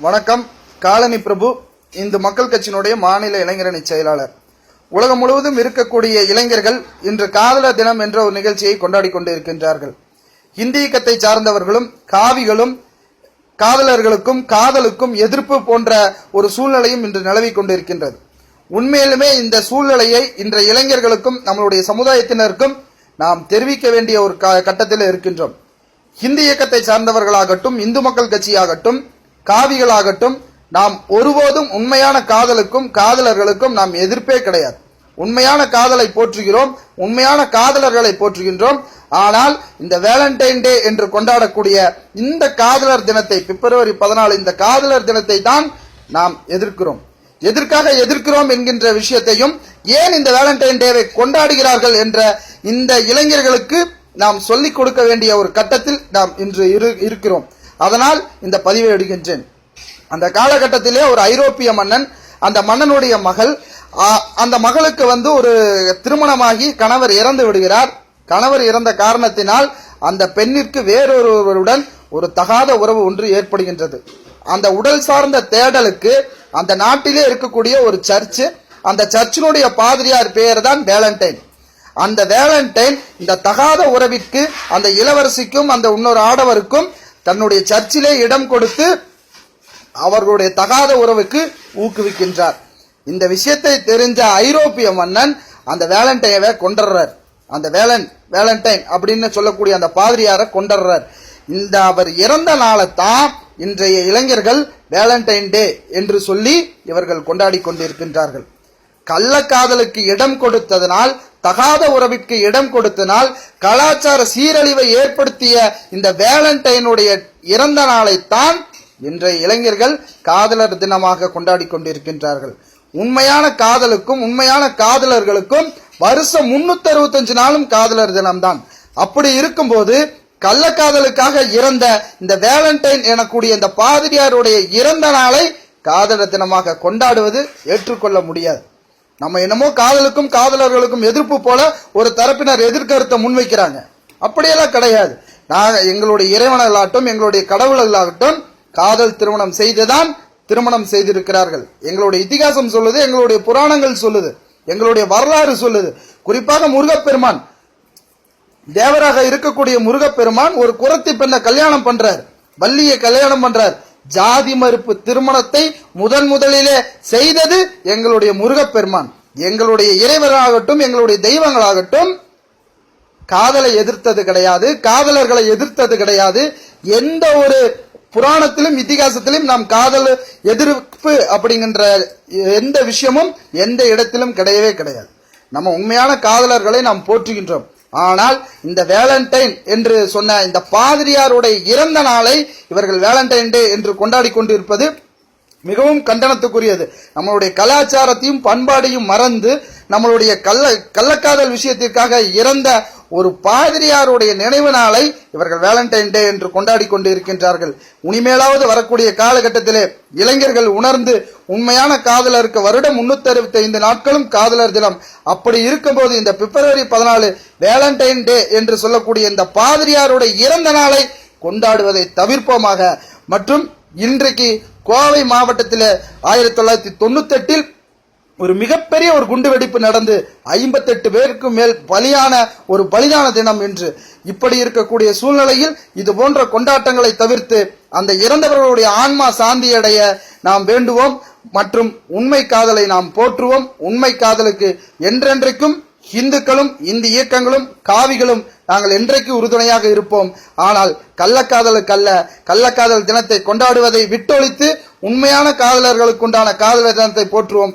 வணக்கம். காலனி பிரபு இந்து மக்கள் கட்சியினுடைய மாநில இளைஞரணி செயலாளர். உலகம் முழுவதும் இருக்கக்கூடிய இளைஞர்கள் இன்று காதலர் தினம் என்ற ஒரு நிகழ்ச்சியை கொண்டாடி கொண்டு இருக்கின்றார்கள் இந்தி இயக்கத்தை சார்ந்தவர்களும் காவிகளும் காதலர்களுக்கும் காதலுக்கும் எதிர்ப்பு போன்ற ஒரு சூழ்நிலையும் இன்று நிலவிக் கொண்டிருக்கின்றது. உண்மையிலுமே இந்த சூழ்நிலையை இன்ற இளைஞர்களுக்கும் நம்மளுடைய சமுதாயத்தினருக்கும் நாம் தெரிவிக்க வேண்டிய ஒரு க- கட்டத்தில் இருக்கின்றோம். இந்திய இயக்கத்தை சார்ந்தவர்களாகட்டும் இந்து மக்கள் கட்சியாகட்டும் காவிகளாகட்டும் நாம் ஒருபோதும் உண்மையான காதலுக்கும் காதலர்களுக்கும் நாம் எதிர்ப்பே கிடையாது. உண்மையான காதலை போற்றுகிறோம் உண்மையான காதலர்களை போற்றுகின்றோம். ஆனால் இந்த வேலண்டைன் டே என்று கொண்டாடக்கூடிய இந்த காதலர் தினத்தை பிப்ரவரி பதினாலு இந்த காதலர் தினத்தை தான் நாம் எதிர்க்கிறோம். எதற்காக எதிர்க்கிறோம் என்கின்ற விஷயத்தையும் ஏன் இந்த வேலண்டைன் டேவை கொண்டாடுகிறார்கள் என்ற இந்த இளைஞர்களுக்கு நாம் சொல்லிக் கொடுக்க வேண்டிய ஒரு கட்டத்தில் நாம் இன்று இரு- இருக்கிறோம். அதனால் இந்த பதிவை எடுக்கின்றேன். அந்த காலகட்டத்திலே ஒரு ஐரோப்பிய மன்னன் அந்த மன்னனுடைய மகள் அந்த மகளுக்கு வந்து ஒரு திருமணமாகி கணவர் இறந்து விடுகிறார். கணவர் இறந்த காரணத்தினால் அந்த பெண்ணிற்கு வேறொருவருடன் ஒரு தகாத உறவு ஒன்று ஏற்படுகின்றது. அந்த உடல் சார்ந்த தேடலுக்கு அந்த நாட்டிலே இருக்கக்கூடிய ஒரு சர்ச்சு அந்த சர்ச்சினுடைய பாதிரியார் பெயர் தான் வேலண்டைன். அந்த வேலண்டைன் இந்த தகாத உறவிற்கு அந்த இளவரசிக்கும் அந்த இன்னொரு ஆடவருக்கும் தன்னுடைய சர்ச்சிலே இடம் கொடுத்து அவர்களுடைய தகாத உறவுக்கு ஊக்குவிக்கின்றார். இந்த விஷயத்தை தெரிஞ்ச ஐரோப்பிய மன்னன் அந்த வேலண்டைனை கொண்டுடுறார் அந்த வேலன் வேலண்டைன் அப்படின்னு சொல்லக்கூடிய அந்த பாதிரியாரை கொண்டுடுறார் இந்த அவர் இறந்த நாளை தான் இன்றைய இளைஞர்கள் வேலண்டைன் டே என்று சொல்லி இவர்கள் கொண்டாடி கொண்டிருக்கின்றார்கள். கள்ளக்காதலுக்கு இடம் கொடுத்ததனால் தகாத உறவிற்கு இடம் கொடுத்தனால் கலாச்சார சீரழிவை ஏற்படுத்திய இந்த வேலண்டைனுடைய இறந்த நாளைத்தான் இன்றைய இளைஞர்கள் காதலர் தினமாக கொண்டாடி கொண்டிருக்கின்றார்கள். உண்மையான காதலுக்கும் உண்மையான காதலர்களுக்கும் வருஷம் முன்னூத்தி அறுபத்தஞ்சு நாளும் காதலர் தினம்தான். அப்படி இருக்கும்போது கள்ளக்காதலுக்காக இறந்த இந்த வேலண்டைன் எனக்கூடிய இந்த பாதிரியாருடைய இறந்த நாளை காதலர் தினமாக கொண்டாடுவது ஏற்றுக்கொள்ள முடியாது. நம்ம என்னமோ காதலுக்கும் காதலர்களுக்கும் எதிர்ப்பு போல ஒரு தரப்பினர் எதிர்கருத்தை முன்வைக்கிறாங்க. அப்படியெல்லாம் கிடையாது. நாங்கள் எங்களுடைய இறைவனர்களாகட்டும் எங்களுடைய கடவுள்களாகட்டும் காதல் திருமணம் செய்துதான் திருமணம் செய்திருக்கிறார்கள். எங்களுடைய இதிகாசம் சொல்லுது எங்களுடைய புராணங்கள் சொல்லுது எங்களுடைய வரலாறு சொல்லுது. குறிப்பாக முருகப்பெருமான் தேவராக இருக்கக்கூடிய முருகப்பெருமான் ஒரு குரத்தி பெண்ணை கல்யாணம் பண்றார். வள்ளியை கல்யாணம் பண்றார். ஜாதி மறுப்பு திருமணத்தை முதன் முதலிலே செய்தது எங்களுடைய முருகப்பெருமான். எங்களுடைய இறைவராகட்டும் எங்களுடைய தெய்வங்களாகட்டும் காதலை எதிர்த்தது கிடையாது காதலர்களை எதிர்த்தது கிடையாது. எந்த ஒரு புராணத்திலும் இத்திகாசத்திலும் நாம் காதல் எதிர்ப்பு அப்படிங்கின்ற எந்த விஷயமும் எந்த இடத்திலும் கிடையவே கிடையாது. நம்ம உண்மையான காதலர்களை நாம் போற்றுகின்றோம். ஆனால் இந்த வேலண்டைன் என்று சொன்ன இந்த பாதிரியாருடைய இறந்த நாளை இவர்கள் வேலண்டைன் டே என்று கொண்டாடி கொண்டிருப்பது மிகவும் கண்டனத்துக்குரியது. நம்மளுடைய கலாச்சாரத்தையும் பண்பாடையும் மறந்து நம்மளுடைய கள்ள கள்ளக்காதல் விஷயத்திற்காக இறந்த ஒரு பாதிரியாருடைய நினைவு நாளை இவர்கள் வேலண்டைன் டே என்று கொண்டாடி கொண்டு இருக்கின்றார்கள் இனிமேலாவது வரக்கூடிய காலகட்டத்திலே இளைஞர்கள் உணர்ந்து உண்மையான காதலருக்கு வருடம் முன்னூத்தி அறுபத்தி ஐந்து நாட்களும் காதலர் தினம். அப்படி இருக்கும்போது இந்த பிப்ரவரி பதினாலு வேலண்டைன் டே என்று சொல்லக்கூடிய இந்த பாதிரியாருடைய இறந்த நாளை கொண்டாடுவதை தவிர்ப்போமாக. மற்றும் இன்றைக்கு கோவை மாவட்டத்தில் ஆயிரத்தி தொள்ளாயிரத்தி தொண்ணூத்தி எட்டில் ஒரு மிகப்பெரிய ஒரு குண்டுவெடிப்பு நடந்து ஐம்பத்தெட்டு பேருக்கு மேல் பலியான ஒரு பலியான தினம் என்று இப்படி இருக்கக்கூடிய சூழ்நிலையில் இது போன்ற கொண்டாட்டங்களை தவிர்த்து அந்த இறந்தவர்களுடைய ஆன்மா சாந்தியடைய நாம் வேண்டுவோம். மற்றும் உண்மை காதலை நாம் போற்றுவோம். உண்மை காதலுக்கு என்றென்றைக்கும் இந்துக்களும் இந்து இயக்கங்களும் காவிகளும் நாங்கள் என்றைக்கு உறுதுணையாக இருப்போம். ஆனால் கள்ளக்காதலுக்கு அல்ல. கள்ளக்காதல் தினத்தை கொண்டாடுவதை விட்டொழித்து உண்மையான காதலர்களுக்குண்டான காதலர் தினத்தை போற்றுவோம்.